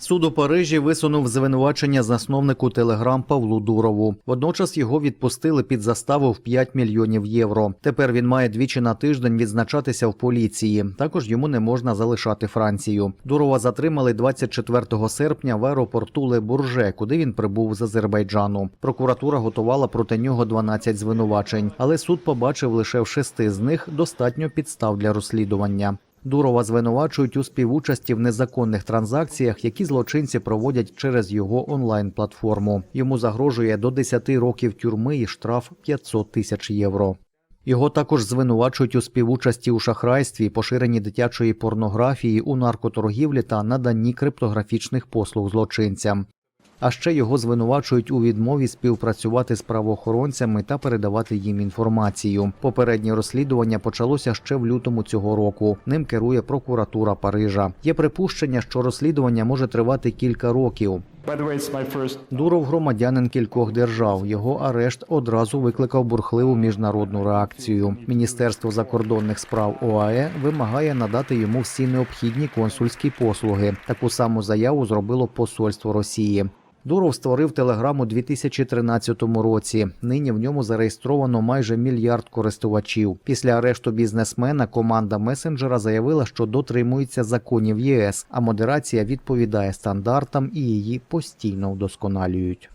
Суд у Парижі висунув звинувачення засновнику Телеграм Павлу Дурову. Водночас його відпустили під заставу в 5 мільйонів євро. Тепер він має двічі на тиждень відзначатися в поліції. Також йому не можна залишати Францію. Дурова затримали 24 серпня в аеропорту Ле Бурже, куди він прибув з Азербайджану. Прокуратура готувала проти нього 12 звинувачень, але суд побачив лише в шести з них достатньо підстав для розслідування. Дурова звинувачують у співучасті в незаконних транзакціях, які злочинці проводять через його онлайн-платформу. Йому загрожує до 10 років тюрми і штраф 500 тисяч євро. Його також звинувачують у співучасті у шахрайстві, поширенні дитячої порнографії, у наркоторгівлі та наданні криптографічних послуг злочинцям. А ще його звинувачують у відмові співпрацювати з правоохоронцями та передавати їм інформацію. Попереднє розслідування почалося ще в лютому цього року. Ним керує прокуратура Парижа. Є припущення, що розслідування може тривати кілька років. Дуров громадянин кількох держав. Його арешт одразу викликав бурхливу міжнародну реакцію. Міністерство закордонних справ ОАЕ вимагає надати йому всі необхідні консульські послуги. Таку саму заяву зробило посольство Росії. Дуров створив телеграм у 2013 році. Нині в ньому зареєстровано майже мільярд користувачів. Після арешту бізнесмена команда месенджера заявила, що дотримується законів ЄС, а модерація відповідає стандартам і її постійно вдосконалюють.